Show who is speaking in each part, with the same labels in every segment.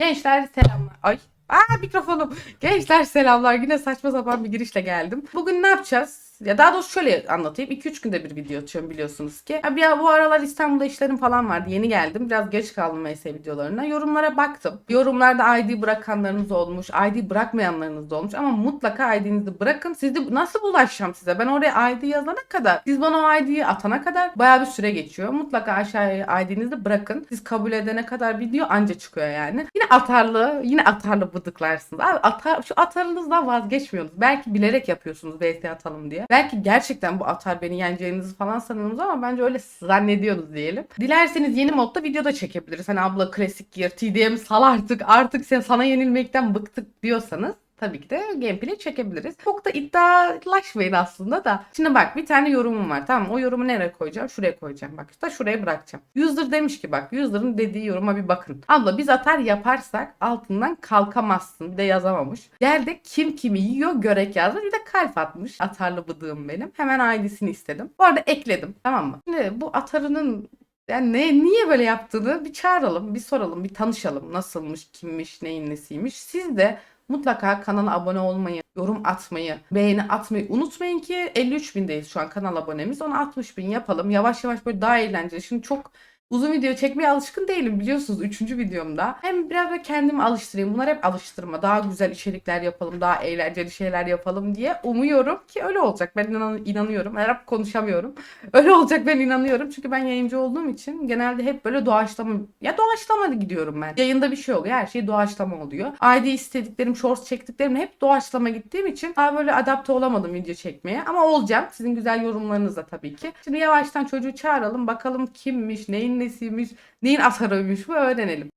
Speaker 1: Gençler selamlar. Ay. Aa mikrofonum. Gençler selamlar. Yine saçma sapan bir girişle geldim. Bugün ne yapacağız? Ya daha doğrusu şöyle anlatayım. 2-3 günde bir video atıyorum biliyorsunuz ki. Ya bir- bu aralar İstanbul'da işlerim falan vardı. Yeni geldim. Biraz geç kaldım MS videolarına. Yorumlara baktım. Yorumlarda ID bırakanlarınız olmuş. ID bırakmayanlarınız da olmuş. Ama mutlaka ID'nizi bırakın. Sizi nasıl bulaşacağım size? Ben oraya ID yazana kadar, siz bana o ID'yi atana kadar bayağı bir süre geçiyor. Mutlaka aşağıya ID'nizi bırakın. Siz kabul edene kadar video anca çıkıyor yani. Yine atarlı, yine atarlı bıdıklarsınız. Abi atar, şu atarınızdan vazgeçmiyorsunuz. Belki bilerek yapıyorsunuz VS atalım diye. Belki gerçekten bu atar beni yeneceğinizi falan sanıyorsunuz ama bence öyle zannediyorsunuz diyelim. Dilerseniz yeni modda video da çekebiliriz. Hani abla klasik gir, TDM sal artık, artık sen sana yenilmekten bıktık diyorsanız tabii ki de gameplay çekebiliriz. Çok da iddialaşmayın aslında da. Şimdi bak bir tane yorumum var tamam? O yorumu nereye koyacağım? Şuraya koyacağım. Bak işte şuraya bırakacağım. User demiş ki bak user'ın dediği yoruma bir bakın. Abla biz atar yaparsak altından kalkamazsın. De yazamamış. Yerde kim kimi yiyor görek yazmış. Bir de kalp atmış. Atarlı bıdığım benim. Hemen ID'sini istedim. Bu arada ekledim. Tamam mı? Şimdi bu atarının yani ne, niye böyle yaptığını bir çağıralım, bir soralım, bir tanışalım. Nasılmış, kimmiş, neyin nesiymiş. Siz de mutlaka kanala abone olmayı, yorum atmayı, beğeni atmayı unutmayın ki 53 bindeyiz şu an kanal abonemiz. Onu 60 bin yapalım. Yavaş yavaş böyle daha eğlenceli. Şimdi çok uzun video çekmeye alışkın değilim biliyorsunuz 3. videomda. Hem biraz da kendimi alıştırayım. Bunlar hep alıştırma. Daha güzel içerikler yapalım, daha eğlenceli şeyler yapalım diye umuyorum ki öyle olacak. Ben inan- inanıyorum. Her konuşamıyorum. Öyle olacak ben inanıyorum. Çünkü ben yayıncı olduğum için genelde hep böyle doğaçlama ya doğaçlama gidiyorum ben. Yayında bir şey oluyor. Her şey doğaçlama oluyor. ID istediklerim, shorts çektiklerim hep doğaçlama gittiğim için daha böyle adapte olamadım video çekmeye. Ama olacağım. Sizin güzel yorumlarınızla tabii ki. Şimdi yavaştan çocuğu çağıralım. Bakalım kimmiş, neyin nesiymiş, neyin asarıymış bu öğrenelim.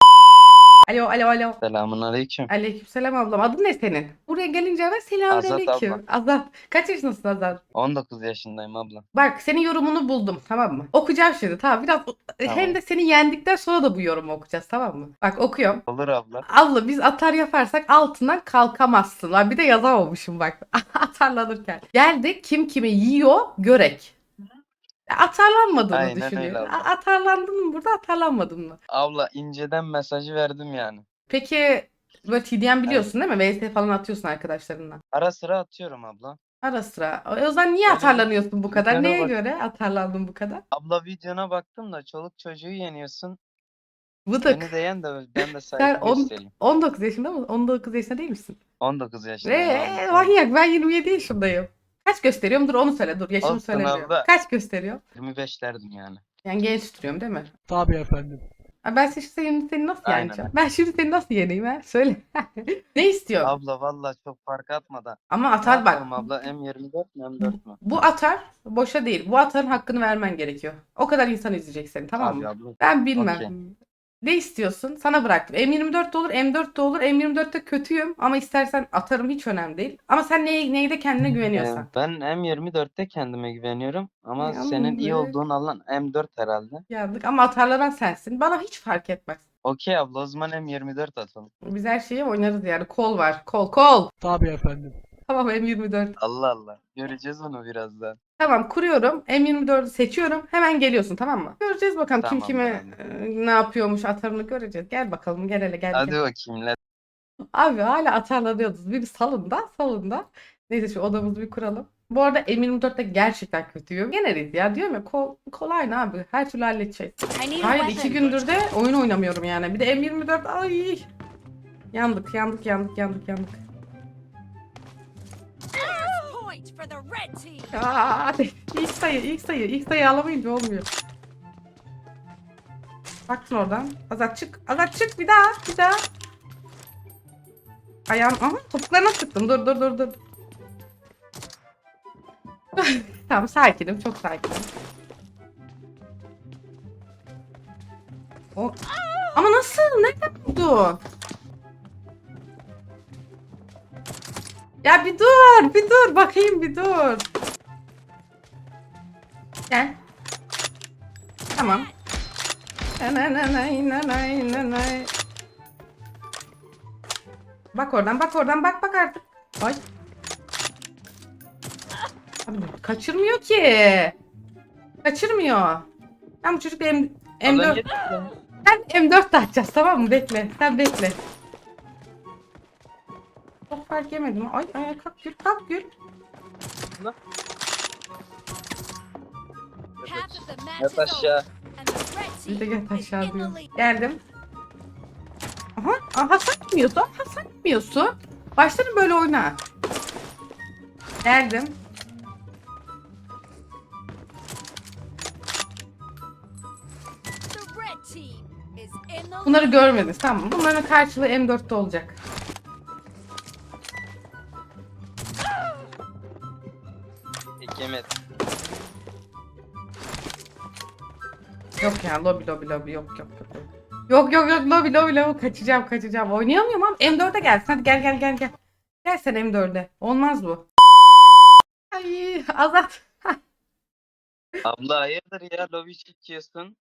Speaker 1: Alo, alo, alo.
Speaker 2: Selamun aleyküm.
Speaker 1: Aleykümselam ablam. Adın ne senin? Buraya gelince hemen selamünaleyküm.
Speaker 2: Azat
Speaker 1: Azat. Kaç yaşındasın Azat?
Speaker 2: 19 yaşındayım abla.
Speaker 1: Bak senin yorumunu buldum tamam mı? Okuyacağım şimdi tamam biraz hem de seni yendikten sonra da bu yorumu okuyacağız tamam mı? Bak okuyorum.
Speaker 2: Olur abla.
Speaker 1: Abla biz atar yaparsak altından kalkamazsın. Lan bir de yazamamışım bak atarlanırken. Geldi kim kimi yiyor görek. Atarlanmadığını
Speaker 2: Aynen öyle
Speaker 1: düşünüyorum.
Speaker 2: abla.
Speaker 1: A- Atarlandın mı burada atarlanmadın mı?
Speaker 2: Abla inceden mesajı verdim yani.
Speaker 1: Peki böyle TDM biliyorsun değil mi? VS falan atıyorsun arkadaşlarınla.
Speaker 2: Ara sıra atıyorum abla.
Speaker 1: Ara sıra. O yüzden niye
Speaker 2: Öyle
Speaker 1: atarlanıyorsun bu kadar? Neye
Speaker 2: bak-
Speaker 1: göre atarlandın bu kadar?
Speaker 2: Abla videona baktım da çoluk çocuğu yeniyorsun.
Speaker 1: Vıdık.
Speaker 2: Beni de yen de ben de
Speaker 1: Sen
Speaker 2: saygı
Speaker 1: on-
Speaker 2: göstereyim.
Speaker 1: 19 yaşında mı? 19 yaşında değil misin?
Speaker 2: 19 yaşındayım
Speaker 1: Eee
Speaker 2: abla.
Speaker 1: manyak ben 27 yaşındayım. Kaç gösteriyorum? Dur onu söyle dur yaşımı söylemiyorum.
Speaker 2: abla.
Speaker 1: Kaç gösteriyorum?
Speaker 2: 25'lerdim yani.
Speaker 1: Yani genç duruyorum değil mi?
Speaker 3: Tabii efendim.
Speaker 1: Ha, ben şimdi seni, seni nasıl
Speaker 2: Aynen.
Speaker 1: yeneceğim? Ben şimdi seni nasıl yeneyim ha? Söyle. ne istiyorsun?
Speaker 2: Abla valla çok fark atmadan.
Speaker 1: Ama atar bak.
Speaker 2: abla M24 mi M4 mü?
Speaker 1: Bu atar boşa değil. Bu atarın hakkını vermen gerekiyor. O kadar insan izleyecek seni tamam
Speaker 2: Abi
Speaker 1: mı?
Speaker 2: abla.
Speaker 1: Ben bilmem. Ne istiyorsun? Sana bıraktım. M24 de olur, M4 de olur. M24'te kötüyüm ama istersen atarım hiç önemli değil. Ama sen neye, neyde kendine güveniyorsan.
Speaker 2: Ee, ben M24'te kendime güveniyorum ama
Speaker 1: Ya
Speaker 2: senin iyi olduğun alan M4 herhalde.
Speaker 1: Yandık ama atarlanan sensin. Bana hiç fark etmez.
Speaker 2: Okey abla o zaman M24 atalım.
Speaker 1: Biz her şeyi oynarız yani. Kol var. Kol kol.
Speaker 3: Tabii efendim.
Speaker 1: Tamam M24.
Speaker 2: Allah Allah. Göreceğiz onu birazdan.
Speaker 1: Tamam kuruyorum. M24'ü seçiyorum. Hemen geliyorsun tamam mı? Göreceğiz bakalım kim
Speaker 2: Tamam,
Speaker 1: kime e, ne yapıyormuş atarını göreceğiz. Gel bakalım gel hele gel.
Speaker 2: Hadi
Speaker 1: gel.
Speaker 2: bakayım. let-
Speaker 1: Abi hala atarlanıyoruz. Bir salında salında. Neyse şu odamızı bir kuralım. Bu arada M24'te gerçekten kötüyüm. Yeneriz ya diyorum ya kol, kolay ne abi her türlü halledeceğiz.
Speaker 4: I need a
Speaker 1: Hayır
Speaker 4: weapon.
Speaker 1: iki gündür de oyun oynamıyorum yani. Bir de M24 ay. Yandık yandık yandık yandık yandık. Aa. İlk sayı ilk sayı ilk sayı alamayınca olmuyor. Baktın oradan. Azat çık. Azat çık bir daha bir daha. Ayağım ama topuklarına sıktım. Dur dur dur dur. tamam sakinim çok sakinim. O... Ama nasıl? Nereden buldun? Ya bir dur, bir dur. Bakayım bir dur. Gel. Tamam. Bak oradan, bak oradan, bak bak artık. Ay. Abi kaçırmıyor ki. Kaçırmıyor. Ben bu çocuk M
Speaker 2: Abla
Speaker 1: M4
Speaker 2: git.
Speaker 1: sen M4 de atacağız tamam mı? Bekle. Sen bekle. Fark yemedim. Ay ay kalk gül kalk gül.
Speaker 4: Match
Speaker 2: Yat aşağı.
Speaker 1: Bir de
Speaker 4: is
Speaker 1: aşağı diyor. Geldim. Aha, aha satmıyorsun. Aha satmıyorsun. Başlarım böyle oyna. Geldim. Bunları görmediniz tamam mı? Bunların karşılığı M4'te olacak. Yok ya lobi lobi lobi yok yok yok. yok. Yok lobi lobi lobi kaçacağım kaçacağım. Oynayamıyorum ama M4'e gelsin. Hadi gel gel gel gel. Gel sen M4'e. Olmaz bu. Ay Azat.
Speaker 2: Abla hayırdır ya lobi çekiyorsun.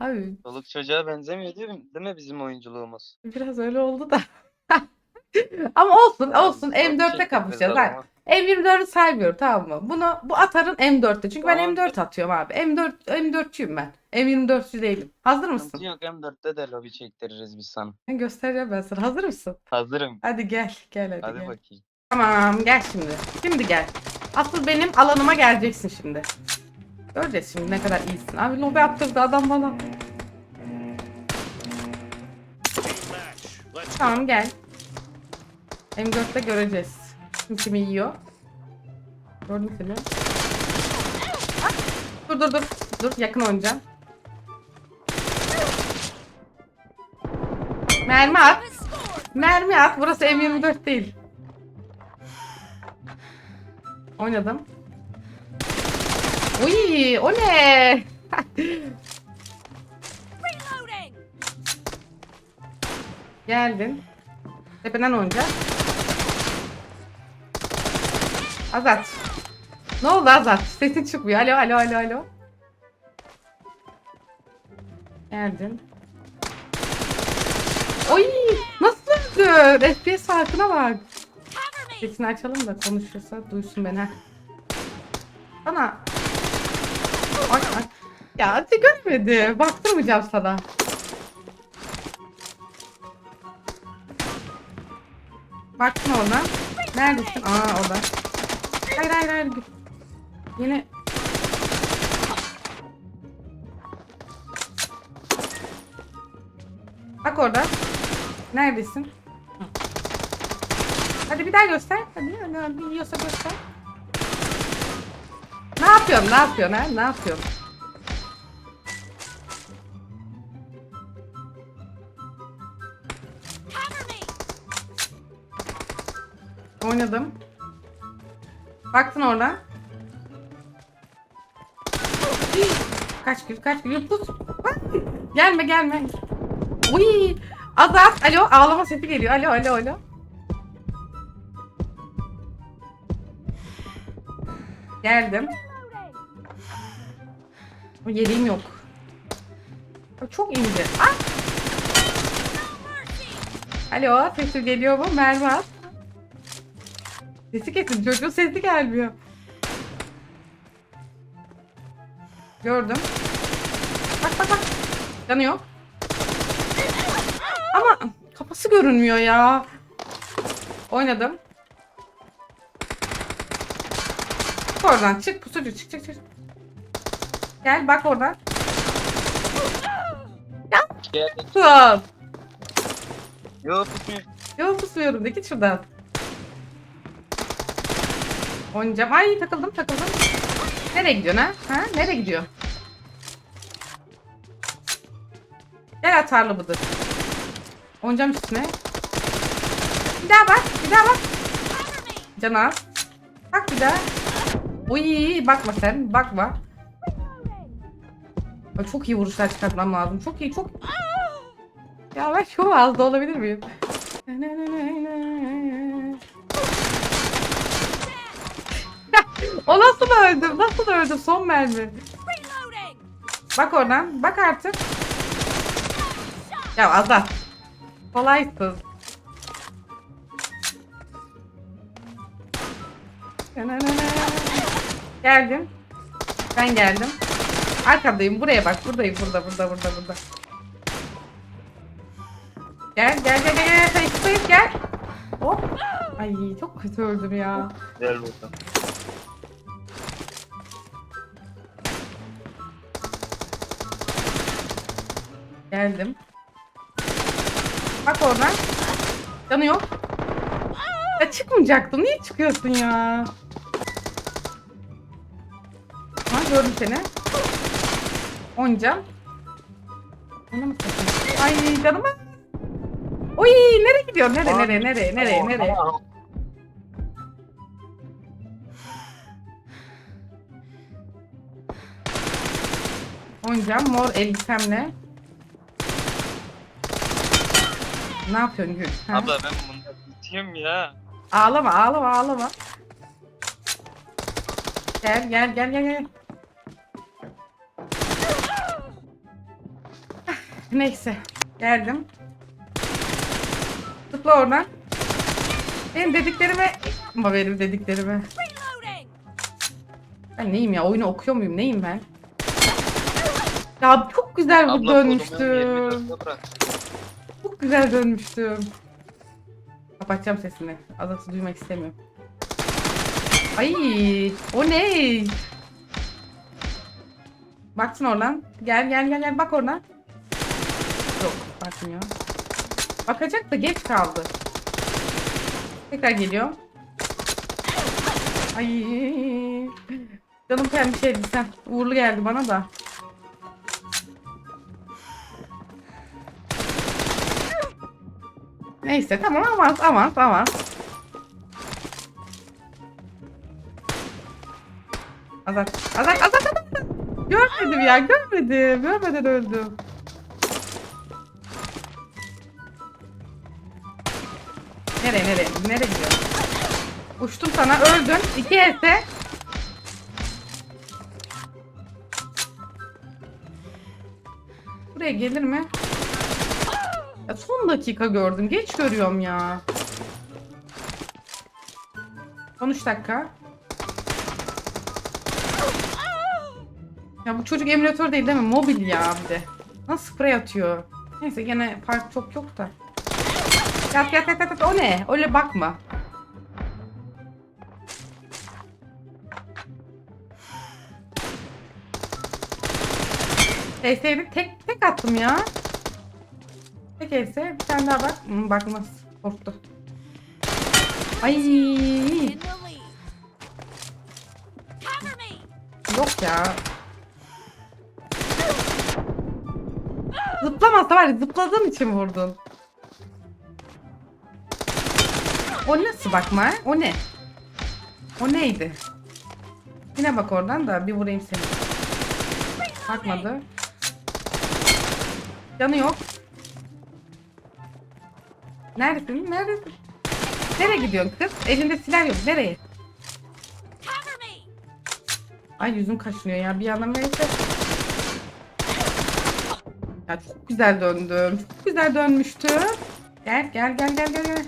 Speaker 1: Abi
Speaker 2: Çoluk çocuğa benzemiyor değil mi, değil mi bizim oyunculuğumuz?
Speaker 1: biraz öyle oldu da. ama olsun olsun
Speaker 2: Lobi
Speaker 1: M4'te
Speaker 2: çekmek
Speaker 1: kapışacağız.
Speaker 2: ama.
Speaker 1: M24'ü saymıyorum tamam mı? Bunu bu atarın M4'te. Çünkü ben
Speaker 2: Tamam.
Speaker 1: M4 atıyorum abi. M4 M4'çüyüm ben. M24'cü değilim. Hazır mısın?
Speaker 2: Yok M4'te de lobi çektiririz biz sana.
Speaker 1: Ben göstereceğim ben sana. Hazır mısın?
Speaker 2: Hazırım.
Speaker 1: Hadi gel. Gel hadi,
Speaker 2: Hadi
Speaker 1: gel.
Speaker 2: bakayım.
Speaker 1: Tamam gel şimdi. Şimdi gel. Asıl benim alanıma geleceksin şimdi. Göreceğiz şimdi ne kadar iyisin. Abi lobi attırdı adam bana. Tamam gel. M4'te göreceğiz. Kim kimi yiyor. Gördüm seni. Ah! Dur dur dur. Dur yakın oynayacağım. Mermi at. Mermi at. Burası M24 değil. Oynadım. Uy, o ne? Geldin. Tepeden oynayacağız. Azat. Ne oldu Azat? Sesin çıkmıyor. Alo alo alo alo. Geldin. Oy! Nasıl öldü? FPS farkına bak. Sesini açalım da konuşursa duysun beni. ha. Bana. Ay ay. Ya hadi görmedi. Baktırmayacağım sana. Baktın oradan. Neredesin? Aa orada. Hayır hayır hayır. Yine Bak orada. Neredesin? Hı. Hadi bir daha göster. Hadi, hadi, yiyorsa göster. Ne yapıyorsun? Ne yapıyorsun ha? Ne yapıyorsun? Oynadım. Baktın oradan. Kaç gül kaç gül pus. Gelme gelme. Uy. Azat. Alo ağlama sesi geliyor. Alo alo alo. Geldim. O yok. Çok ince. Ah! Alo sesi geliyor mu? At. Sesi kesin. Çocuğun sesi gelmiyor. Gördüm. Bak bak bak. Canı yok. Ama kafası görünmüyor ya. Oynadım. Oradan çık pusucu çık çık çık. Gel bak oradan.
Speaker 2: Gel.
Speaker 1: Tut.
Speaker 2: Yok tutmuyor.
Speaker 1: Yok pusuyorum de git şuradan. Oynayacağım. Ay takıldım takıldım. Nereye gidiyorsun ha? Ha? Nereye gidiyor? Gel atarlı bıdır. Oynayacağım üstüne. Bir daha bak. Bir daha bak. Can az. Bak bir daha. Uy bakma sen. Bakma. Ay, çok iyi vuruşlar çıkartmam lazım. Çok iyi çok. Ya ben çok az da olabilir miyim? O nasıl öldüm? Nasıl öldüm? Son mermi. Bak oradan. Bak artık. Ya Azat. Kolaysın. Geldim. Ben geldim. Arkadayım. Buraya bak. Buradayım. Burada, burada, burada, burada. Gel, gel, gel, gel, gel. Sayıp, gel. Hop. Ay çok kötü öldüm ya.
Speaker 2: Gel bakalım.
Speaker 1: Geldim. Bak oradan. Canı yok. Ya çıkmayacaktım. Niye çıkıyorsun ya? Ha gördüm seni. Onca. Ona mı takıyorsun? Ay canıma. Oy nereye gidiyor? Nereye nereye nereye nereye nereye? Onca mor elbisemle. Ne yapıyorsun Gül? Ha?
Speaker 2: Abla ben bunda bitiyorum ya.
Speaker 1: Ağlama ağlama ağlama. Gel gel gel gel gel. Neyse. Geldim. Tıkla oradan. Benim dediklerime... Ama benim dediklerime. Ben neyim ya? Oyunu okuyor muyum? Neyim ben? Ya çok güzel bu
Speaker 2: Abla kolumu
Speaker 1: dönmüştüm.
Speaker 2: 24'te bırak.
Speaker 1: Güzel dönmüştüm. Kapatacağım sesini. Azat'ı duymak istemiyorum. Ay, o ne? Baksın oradan. Gel gel gel gel bak oradan. Yok bakmıyor. Bakacak da geç kaldı. Tekrar geliyor. Ay. Canım kendi şeydi sen. Uğurlu geldi bana da. Neyse tamam avans avans avans. Azat azat azat azat. Görmedim ya görmedim. Görmeden öldüm. Nereye nereye? Nereye gidiyor? Uçtum sana öldün. İki ese. Buraya gelir mi? Ya son dakika gördüm. Geç görüyorum ya. 13 dakika. Ya bu çocuk emülatör değil değil mi? Mobil ya bir de. Nasıl sprey atıyor? Neyse gene park çok yok da. Yat yat yat yat. yat. O ne? Öyle bakma. TS'yi tek tek attım ya. Else bir tane daha bak. Hmm, bakmaz. Korktu. Ay yok ya. Zıplamasa var ya zıpladığım için vurdun. O nasıl bakma? O ne? O neydi? Yine bak oradan da bir vurayım seni. Bakmadı. Canı yok. Neredesin? Neredesin? Nereye gidiyorsun kız? Elinde silah yok. Nereye? Ay yüzüm kaşınıyor ya. Bir yandan neyse. Ya çok güzel döndüm. Çok güzel dönmüştüm. Gel gel gel gel gel. gel.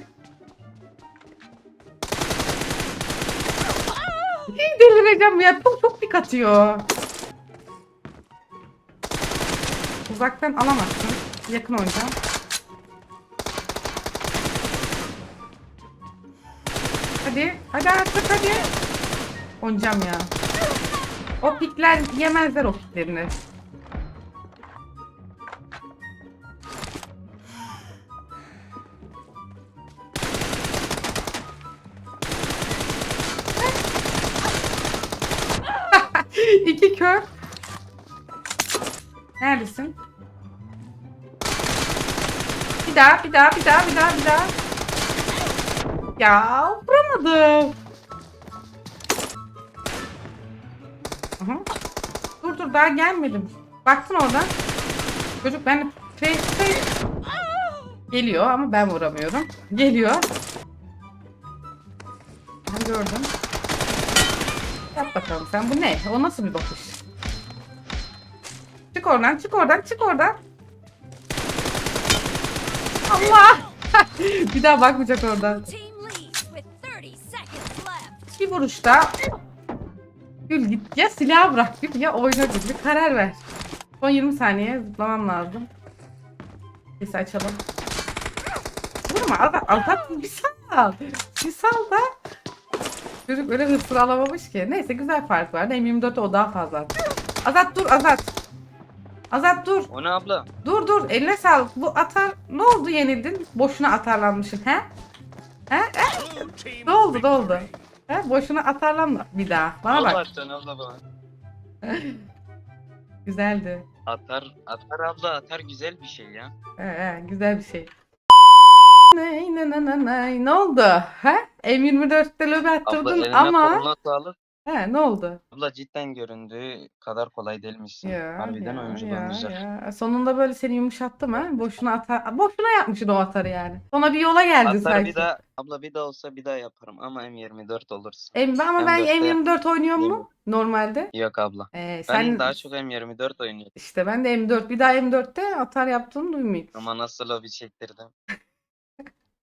Speaker 1: Delireceğim ya. Çok çok pik atıyor. Uzaktan alamazsın. Yakın oynayacağım. Hadi. Hadi artık hadi. Oynayacağım ya. O pikler yemezler o piklerini. İki kör. Neredesin? Bir daha, bir daha, bir daha, bir daha, bir daha. Ya vuramadım. Dur dur daha gelmedim. Baksın oradan. Çocuk ben face face geliyor ama ben vuramıyorum. Geliyor. Ben gördüm. Yap bakalım sen bu ne? O nasıl bir bakış? Çık oradan, çık oradan, çık oradan. Allah! bir daha bakmayacak oradan. Bir vuruşta Gül git ya silah bırak Gül ya oyna Gül bir karar ver. Son 20 saniye zıplamam lazım. Sesi açalım. Vur Vurma Azat, Azat bir sal. Bir sal da. Çocuk öyle hırsını alamamış ki. Neyse güzel fark var. M24'te o daha fazla. Azat dur Azat. Azat dur.
Speaker 2: O ne abla?
Speaker 1: Dur dur eline sağlık. Bu atar ne oldu yenildin? Boşuna atarlanmışsın he? He? he? Ne oldu ne oldu? He? Boşuna atarlanma bir daha. Bana
Speaker 2: Allah
Speaker 1: bak.
Speaker 2: aşkına abla bana.
Speaker 1: Güzeldi.
Speaker 2: Atar, atar abla atar güzel bir şey ya.
Speaker 1: He, he, güzel bir şey. Nay, nay, nay, nay, nay. Ne oldu? He? M24'te lobi
Speaker 2: Abla
Speaker 1: attırdın
Speaker 2: eline
Speaker 1: ama
Speaker 2: koluna sağlık.
Speaker 1: He, ne oldu?
Speaker 2: Abla cidden göründüğü kadar kolay değilmişsin.
Speaker 1: Ya,
Speaker 2: Harbiden
Speaker 1: ya,
Speaker 2: oyunculuğun
Speaker 1: ya,
Speaker 2: güzel.
Speaker 1: ya. Sonunda böyle seni yumuşattım ha. Boşuna atar. Boşuna yapmışsın o atarı yani. Sonra bir yola geldin
Speaker 2: Atar
Speaker 1: sanki.
Speaker 2: bir daha, abla bir daha olsa bir daha yaparım ama M24 olursun.
Speaker 1: M- ama ben
Speaker 2: M24'te
Speaker 1: M24 oynuyor mu normalde?
Speaker 2: Yok abla.
Speaker 1: Ee,
Speaker 2: Ben
Speaker 1: sen
Speaker 2: daha çok M24 oynuyorum.
Speaker 1: işte ben de M4 bir daha M4'te atar yaptığını duymayayım.
Speaker 2: Ama nasıl lobi çektirdim.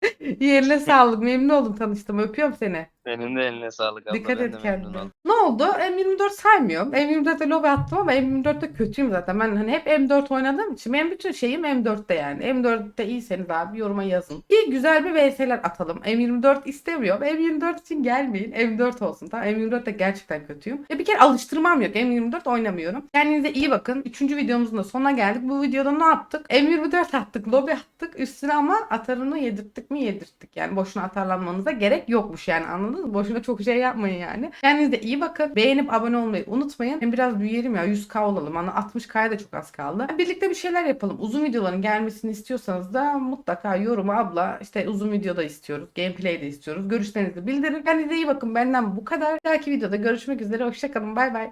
Speaker 1: Yerine sağlık. Memnun oldum tanıştım. Öpüyorum seni.
Speaker 2: Senin de eline sağlık abla.
Speaker 1: Dikkat
Speaker 2: ben
Speaker 1: et
Speaker 2: memnun
Speaker 1: kendine.
Speaker 2: oldum.
Speaker 1: Ne oldu? M24 saymıyorum. M24'te lobi attım ama M24'te kötüyüm zaten. Ben hani hep M4 oynadığım için benim bütün şeyim M4'te yani. M4'te iyiyseniz abi yoruma yazın. İyi güzel bir VS'ler atalım. M24 istemiyorum. M24 için gelmeyin. M4 olsun tamam. M24'te gerçekten kötüyüm. E bir kere alıştırmam yok. M24 oynamıyorum. Kendinize iyi bakın. Üçüncü videomuzun da sonuna geldik. Bu videoda ne yaptık? M24 attık. Lobi attık. Üstüne ama atarını yedirttik mi yedirttik. Yani boşuna atarlanmanıza gerek yokmuş yani anladınız mı? Boşuna çok şey yapmayın yani. Kendinize iyi bakın. Beğenip abone olmayı unutmayın. Hem biraz büyüyelim ya 100k olalım. Hani 60k'ya da çok az kaldı. Birlikte bir şeyler yapalım. Uzun videoların gelmesini istiyorsanız da mutlaka yoruma abla işte uzun videoda istiyoruz. Gameplay de istiyoruz. Görüşlerinizi bildirin. Kendinize iyi bakın. Benden bu kadar. Bir dahaki videoda görüşmek üzere. Hoşçakalın. Bay bay.